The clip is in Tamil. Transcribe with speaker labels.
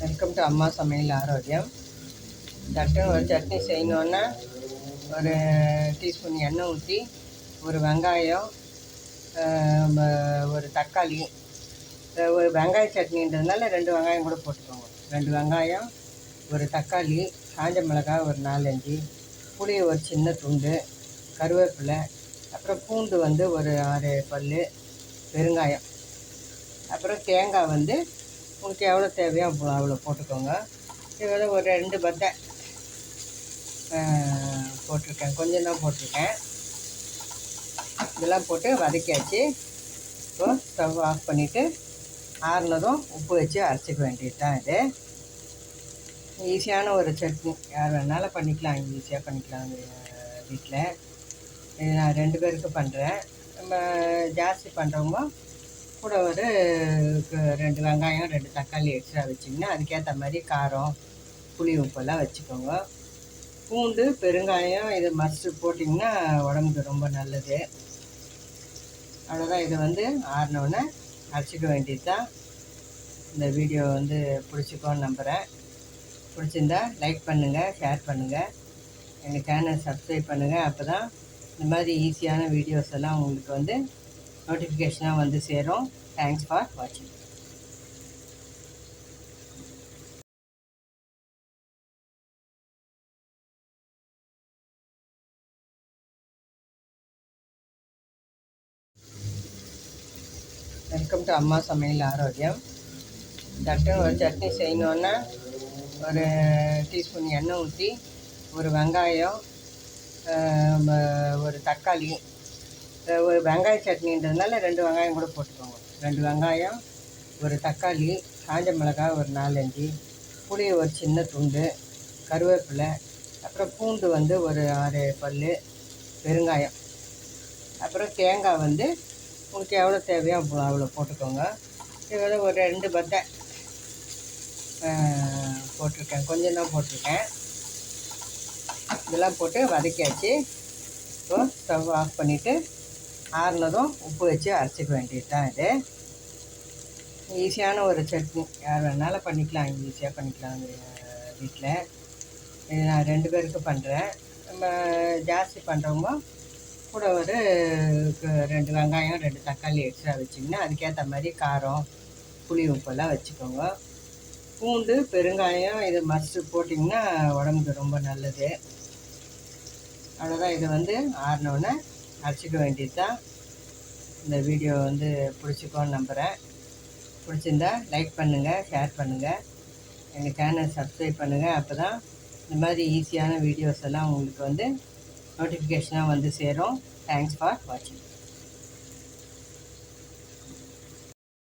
Speaker 1: வெல்கம் டு அம்மா சமையல் ஆரோக்கியம். சட்டன் ஒரு சட்னி செய்யணுன்னா ஒரு டீஸ்பூன் எண்ணெய் ஊற்றி ஒரு வெங்காயம் ஒரு தக்காளி ஒரு வெங்காய சட்னின்றதுனால ரெண்டு வெங்காயம் கூட போட்டுக்கோங்க. ரெண்டு வெங்காயம் ஒரு தக்காளி காஞ்ச மிளகாய் ஒரு நாலஞ்சு புளி ஒரு சின்ன துண்டு கருவேப்பிலை அப்புறம் பூண்டு வந்து ஒரு ஆறு பல் பெருங்காயம் அப்புறம் தேங்காய் வந்து உங்களுக்கு எவ்வளோ தேவையோ அவ்வளோ அவ்வளோ போட்டுக்கோங்க. இது வந்து ஒரு ரெண்டு பத்தை போட்டிருக்கேன். கொஞ்சம் தான் போட்டிருக்கேன். இதெல்லாம் போட்டு வதக்கியாச்சு இப்போ ஸ்டவ் ஆஃப் பண்ணிவிட்டு ஆறுனதும் உப்பு வச்சு அரைச்சிக்க வேண்டியது தான் இது. ஈஸியான ஒரு சட்னி. யார் வேணாலும் பண்ணிக்கலாம். ஈஸியாக பண்ணிக்கலாம் வீட்டில். இது நான் ரெண்டு பேருக்கு பண்ணுறேன். நம்ம ஜாஸ்தி பண்ணுறவங்க கூட ஒரு ரெண்டு வெங்காயம் ரெண்டு தக்காளி எக்ஸ்ட்ரா வச்சிங்கன்னா அதுக்கேற்ற மாதிரி காரம் புளி உப்பெல்லாம் வச்சுக்கோங்க. பூண்டு பெருங்காயம் இது மஸ்ட் போட்டிங்கன்னா உடம்புக்கு ரொம்ப நல்லது. அவ்வளோதான் இதை வந்து ஆறினோடனே அரைச்சிக்க வேண்டியது தான் இந்த வீடியோ வந்து பிடிச்சிக்கோன்னு நம்புகிறேன் பிடிச்சிருந்தா லைக் பண்ணுங்கள் ஷேர் பண்ணுங்கள் எங்கள் சேனல் சப்ஸ்கிரைப் பண்ணுங்கள் அப்போ தான் இந்த மாதிரி ஈஸியான வீடியோஸ் எல்லாம் உங்களுக்கு வந்து நோட்டிஃபிகேஷனாக வந்து சேரும். தேங்க்ஸ் ஃபார் வாட்சிங் வெல்கம் டு அம்மா சமையல் ஆரோக்கியம். சட்டன் ஒரு சட்னி செய்யணுன்னா ஒரு டீஸ்பூன் எண்ணெய் ஊற்றி ஒரு வெங்காயம் ஒரு தக்காளி ஒரு வெங்காய சட்னின்றதுனால ரெண்டு வெங்காயம் கூட போட்டுக்கோங்க. ரெண்டு வெங்காயம் ஒரு தக்காளி காஞ்ச மிளகாய் ஒரு நாலஞ்சு புளி ஒரு சின்ன துண்டு கருவேப்பிலை அப்புறம் பூண்டு வந்து ஒரு ஆறு பல் பெருங்காயம். அப்புறம் தேங்காய் வந்து உங்களுக்கு எவ்வளோ தேவையோ அவ்வளோ அவ்வளோ போட்டுக்கோங்க. இது வந்து ஒரு ரெண்டு பத்தை போட்டிருக்கேன். கொஞ்சம் தான் போட்டிருக்கேன். இதெல்லாம் போட்டு வதக்கியாச்சு. இப்போது ஸ்டவ் ஆஃப் பண்ணிவிட்டு ஆறுனதும் உப்பு வச்சு அரைச்சிக்க வேண்டியது தான் இது. ஈஸியான ஒரு சட்னி. யார் வேணாலும் பண்ணிக்கலாம் ஈஸியாக பண்ணிக்கலாம் வீட்டில் இது நான் ரெண்டு பேருக்கு பண்ணுறேன் நம்ம ஜாஸ்தி பண்ணுறவங்க கூட ஒரு ரெண்டு வெங்காயம் ரெண்டு தக்காளி எக்ஸ்ட்ரா வச்சிங்கன்னா அதுக்கேற்ற மாதிரி காரம் புளி உப்பெல்லாம் வச்சுக்கோங்க. பூண்டு பெருங்காயம் இது மஸ்ட்டு போட்டிங்கன்னா உடம்புக்கு ரொம்ப நல்லது. அவ்வளோதான் இது வந்து ஆறினோடனே அரைச்சிக்க வேண்டியது தான். இந்த வீடியோ வந்து பிடிச்சிக்கோன்னு நம்புகிறேன் பிடிச்சிருந்தா லைக் பண்ணுங்கள் ஷேர் பண்ணுங்கள் எங்கள் சேனல் சப்ஸ்கிரைப் பண்ணுங்கள் அப்போ தான் இந்த மாதிரி ஈஸியான வீடியோஸ் எல்லாம் உங்களுக்கு வந்து நோட்டிஃபிகேஷனாக வந்து சேரும். தேங்க்ஸ் ஃபார் வாட்சிங்